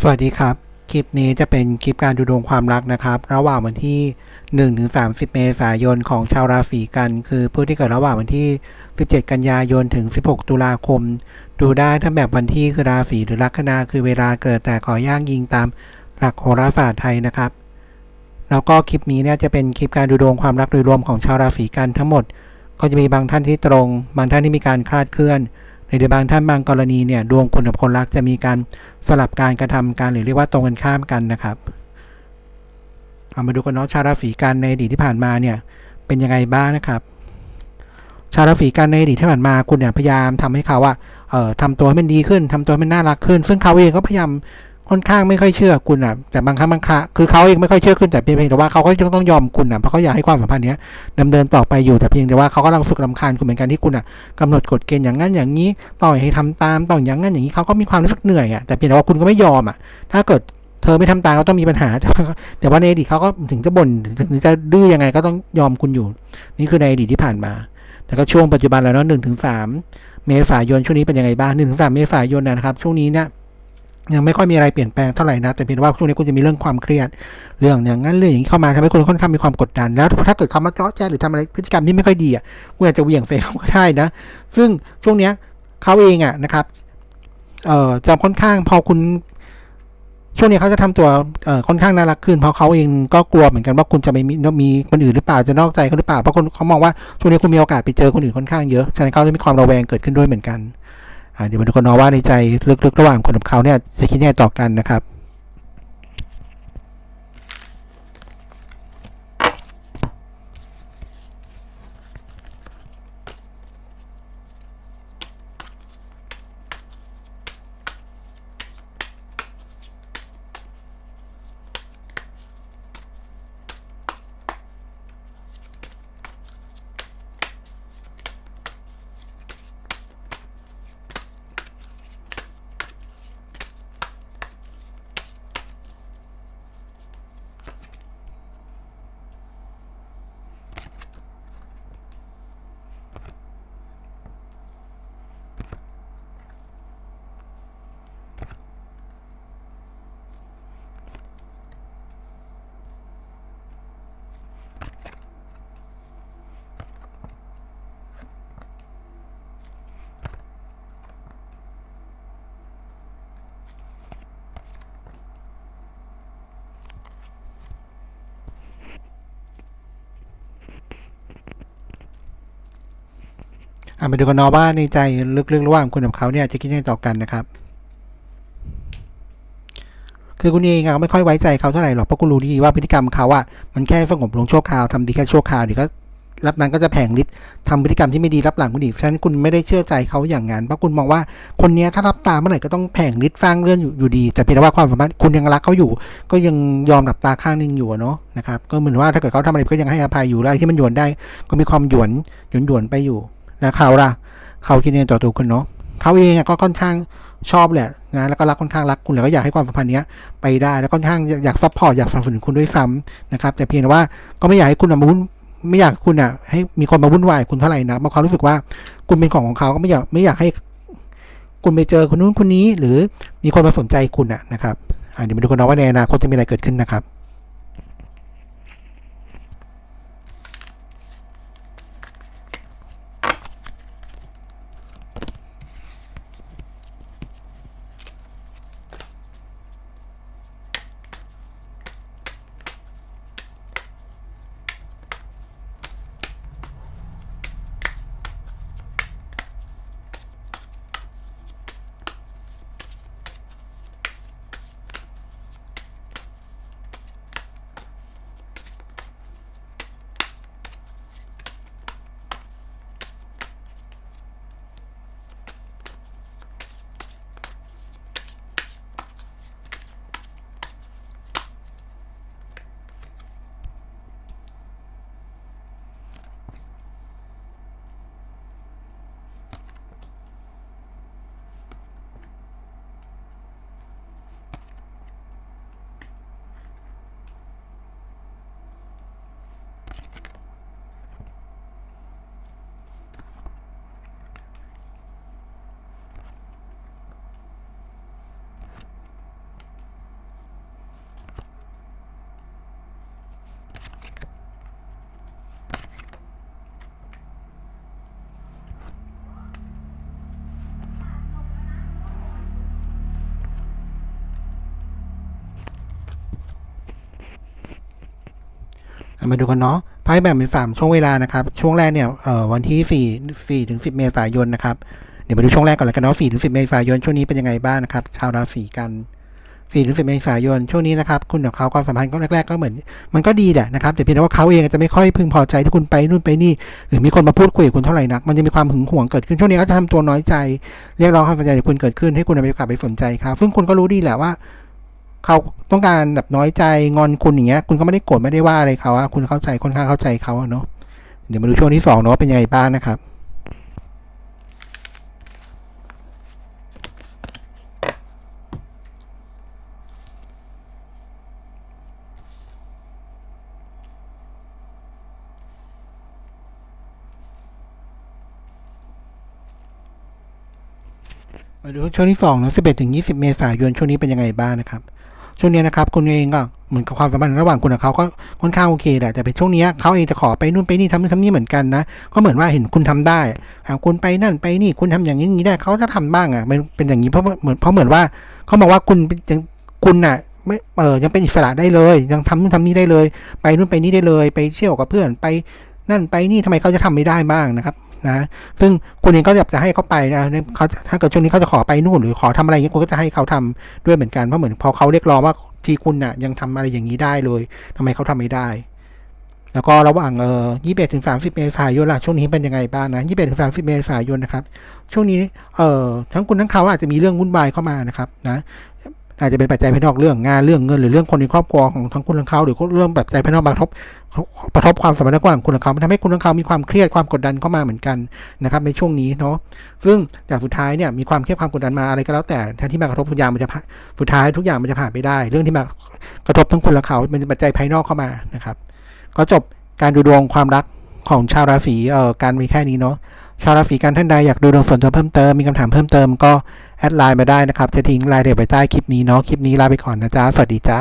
สวัสดีครับ คลิปนี้จะเป็นคลิปการดูดวงความรักนะครับ ระหว่างวันที่1ถึง30 เมษายนของชาวราศีกัน คือผู้ที่เกิดระหว่างวันที่ 17 กันยายนถึง 16 ตุลาคม ดูได้ทั้งแบบวันที่คือราศีหรือลัคนาคือเวลาเกิดแต่ขอย่างยิงตามหลักโหราศาสตร์ไทยนะครับ แล้วก็คลิปนี้เนี่ยจะเป็นคลิปการดูดวงความรักโดยรวมของชาวราศีกันทั้งหมด ก็จะมีบางท่านที่ตรง บางท่านที่มีการคลาดเคลื่อน ในบางท่านบางกรณีเนี่ยดวงคุณกับคนรักจะมีการสลับการกระทำการหรือเรียกว่าตรงกันข้ามกันนะครับเอามาดูกันเนาะชาวราศีกันในอดีตที่ผ่านมาเนี่ยเป็นยังไงบ้างนะครับ ชาวราศีกันในอดีตที่ผ่านมาคุณเนี่ยพยายามทำให้เขาว่าเอ่อทำตัวให้มันดีขึ้นทำตัวให้มันน่ารักขึ้น ซึ่งเขาเองก็พยายาม ค่อนข้างไม่ค่อยเชื่อคุณอะแต่บางครั้งบางคราคือเขาเองไม่ค่อยเชื่อขึ้นแต่เพียงแต่ว่าเขาก็ยังต้องยอมคุณอะเพราะเขาอยากให้ความสัมพันธ์เนี้ยดำเนินต่อไปอยู่แต่เพียงแต่ว่าเขากำลังฝึกลำคาญคุณเหมือนกันที่คุณอะกำหนดกฎเกณฑ์อย่างนั้นอย่างนี้ต่อยให้ทำตามต้องอย่างนั้นอย่างนี้เขาก็มีความรู้สึกเหนื่อยอะแต่เพียงแต่ว่าคุณก็ไม่ยอมอะถ้าเกิดเธอไม่ทำตามก็ต้องมีปัญหา แต่ว่าในอดีตเขาก็ถึงจะบ่นถึงจะดื้อยังไงก็ต้องยอมคุณอยู่ นี่คือในอดีตที่ผ่านมา แต่ก็ช่วงปัจจุบันแล้วเนาะหนึ่งถึงสามเมษายนช่วงนี้เป็นยังไงบ้างหนึ่งถึงสามเมษายนนะครับ ช่วงนี้เนี่ย ยังไม่ค่อยมีอะไรเปลี่ยนแปลงเท่าไหร่นะแต่เพียงว่าช่วงนี้คุณจะมีเรื่องความเครียดเรื่องอย่างนั้นเรื่องอย่างนี้เข้ามาทำให้คุณค่อนข้างมีความกดดัน แล้วถ้าเกิดเขามาเจาะแจ้หรือทำอะไรพฤติกรรมที่ไม่ค่อยดีอะคุณอาจจะเหวี่ยงใส่เขาก็ได้นะ ซึ่งช่วงเนี้ยเขาเองอะนะครับเอ่อจะค่อนข้างพอคุณช่วงนี้เขาจะทำตัวเอ่อค่อนข้างน่ารักขึ้นเพราะเขาเองก็กลัวเหมือนกันว่าคุณจะไม่มีมีคนอื่นหรือเปล่าจะนอกใจเขาหรือเปล่าเพราะคนเขามองว่าช่วงนี้คุณมีโอกาสไปเจอคนอื่นค่อนข้างเยอะฉะนั้นเขาเลยมีความระแวงเกิดขึ้นด้วยเหมือนกัน เดี๋ยวมาดูกันเนาะว่าในใจลึกๆ ระหว่างคนกับเขาเนี่ยจะคิดยังไงต่อกันนะครับ อะมาดูกันเนาะว่าในใจลึกๆระหว่างคุณกับเขาเนี่ยจะคิดยังไงต่อกันนะครับคือคุณเองอะไม่ค่อยไว้ใจเขาเท่าไหร่หรอกเพราะคุณรู้ดีว่าพฤติกรรมเขาอะมันแค่สงบลงชั่วคราวทำดีแค่ชั่วคราวเดี๋ยวก็รับนั้นก็จะแผงฤทธิ์ทำพฤติกรรมที่ไม่ดีรับหลังคุณอีกฉะนั้นคุณไม่ได้เชื่อใจเขาอย่างนั้นเพราะคุณมองว่าคนนี้ถ้ารับตาเมื่อไหร่ก็ต้องแผงฤทธิ์ฟ้างเรื่องอยู่ดี แต่เพียงแต่ว่าความสัมพันธ์คุณยังรักเขาอยู่ ก็ยังยอมหลับตาข้างนึงอยู่เนาะนะครับก็เหมือนว่าถ้าเกิดเขาทำอะไรก็ยังให้อภัยอยู่แล้วที่มันหยวนได้ก็มีความหยวนหยวนหยวนไปอยู่ แล้วเขาล่ะเขาคิดยังไงต่อตัวคุณเนาะเขาเองก็ค่อนข้างชอบแหละนะแล้วก็รักค่อนข้างรักคุณแล้วก็อยากให้ความสัมพันธ์เนี้ยไปได้แล้วค่อนข้างอยากซัพพอร์ตอยากสนับสนุนคุณด้วยซ้ำนะครับ แต่เพียงแต่ว่าก็ไม่อยากให้คุณมาวุ่นไม่อยากคุณอะให้มีคนมาวุ่นวายคุณเท่าไหร่นะบางความรู้สึกว่าคุณเป็นของของเขาก็ไม่อยากไม่อยากให้คุณไปเจอคนนู้นคนนี้ หรือมีคนมาสนใจคุณอะนะครับเดี๋ยวมาดูกันเนาะว่าในอนาคตจะมีอะไรเกิดขึ้นนะครับ มาดูกันเนาะไพ่แบ่งเป็นสามช่วงเวลานะครับ ช่วงแรกเนี่ยวันที่สี่สี่ถึงสิบเมษายนนะครับ เดี๋ยวมาดูช่วงแรกก่อนแล้วกันเนาะสี่ถึงสิบเมษายนช่วงนี้เป็นยังไงบ้างนะครับ ชาวราศีกันสี่ถึงสิบเมษายนช่วงนี้นะครับคุณกับเขาความสัมพันธ์ก็แรกๆก็เหมือน มันก็ดีแหละนะครับแต่เพียงแต่ว่าเขาเองจะไม่ค่อยพึงพอใจที่คุณไปนู่นไปนี่ หรือมีคนมาพูดคุยกับคุณเท่าไหร่นัก มันจะมีความหึงหวงเกิดขึ้นช่วงนี้เขาจะทำตัวน้อยใจ เรียกร้องความสนใจจากคุณเกิดขึ้นให้คุณเอาไปกลับไปสนใจเขาซึ่งคุณก็รู้ดีแหละว่า เขาต้องการแบบน้อยใจงอนคุณอย่างเงี้ยคุณก็ไม่ได้โกรธไม่ได้ว่าอะไรเขาอะคุณเข้าใจค่อนข้างเข้าใจเขาเนาะเดี๋ยวมาดูช่วงที่สองเนาะเป็นยังไงบ้างนะครับมาดูช่วงที่สองเนอะ11ถึง20เมษายนช่วงนี้เป็นยังไงบ้างนะครับ ช่วงนี้นะครับคุณเองก็เหมือนกับความสัมพันธ์ระหว่างคุณกับเขาก็ค่อนข้างโอเคแหละแต่เป็นช่วงเนี้ยเขาเองจะขอไปนู่นไปนี่ทำนู่นทำนี่เหมือนกันนะก็เหมือนว่าเห็นคุณทำได้คุณไปนั่นไปนี่คุณทำอย่างนี้นี้ได้เขาจะทำบ้างอะมันเป็นอย่างนี้เพราะว่าเหมือนเพราะเหมือนว่าเขาบอกว่าคุณเป็นยังคุณน่ะไม่เออยังเป็นอิสระได้เลย ยังทำนู่นทำนี่ได้เลย ไปนู่นไปนี่ได้เลย ไปเที่ยวกับเพื่อนไปนั่นไปนี่ทำไมเขาจะทำไม่ได้บ้างนะครับ นะซึ่งคุณเองก็อยากจะให้เขาไปนะเขาถ้าเกิดช่วงนี้เขาจะขอไปนู่นหรือขอทำอะไรอย่างเงี้ยคุณก็จะให้เขาทำด้วยเหมือนกันเพราะเหมือนพอเขาเรียกร้องว่าที่คุณน่ะยังทำอะไรอย่างนี้ได้เลยทำไมเขาทำไม่ได้ แล้วก็ระหว่างเอ่อ21ถึง30เมษายนล่ะช่วงนี้เป็นยังไงบ้างนะ21ถึง30เมษายนนะครับ ช่วงนี้เอ่อทั้งคุณทั้งเขาอาจจะมีเรื่องวุ่นวายเข้ามานะครับ นะ อาจจะเป็นปัจจัยภายนอกเรื่องงานเรื่องเงินหรือเรื่องคนในครอบครัวของทั้งคุณทั้งเขาหรือเรื่องปัจจัยภายนอกมากระทบกระทบความสัมพันธ์ระหว่างคุณกับเขามันทำให้คุณทั้งเขามีความเครียดความกดดันเข้ามาเหมือนกันนะครับในช่วงนี้เนาะซึ่งแต่สุดท้ายเนี่ยมีความเครียดความกดดันมาอะไรก็แล้วแต่แทนที่มากระทบทุกอย่างมันจะผ่านสุดท้ายทุกอย่างมันจะผ่านไปได้ เรื่องที่มากระทบทั้งคุณและเขาเป็นปัจจัยภายนอกเข้ามานะครับ ก็จบการดูดวงความรักของชาวราศีเอ่อการมีแค่นี้เนาะชาวราศีกันท่านใดอยากดูดวงส่วนตัวเพิ่มเติมมีคำถามเพิ่มเติมก็ แอดไลน์มาได้นะครับ จะทิ้งรายละเอียดไว้ใต้คลิปนี้เนาะ คลิปนี้ลาไปก่อนนะจ๊ะ สวัสดีจ้า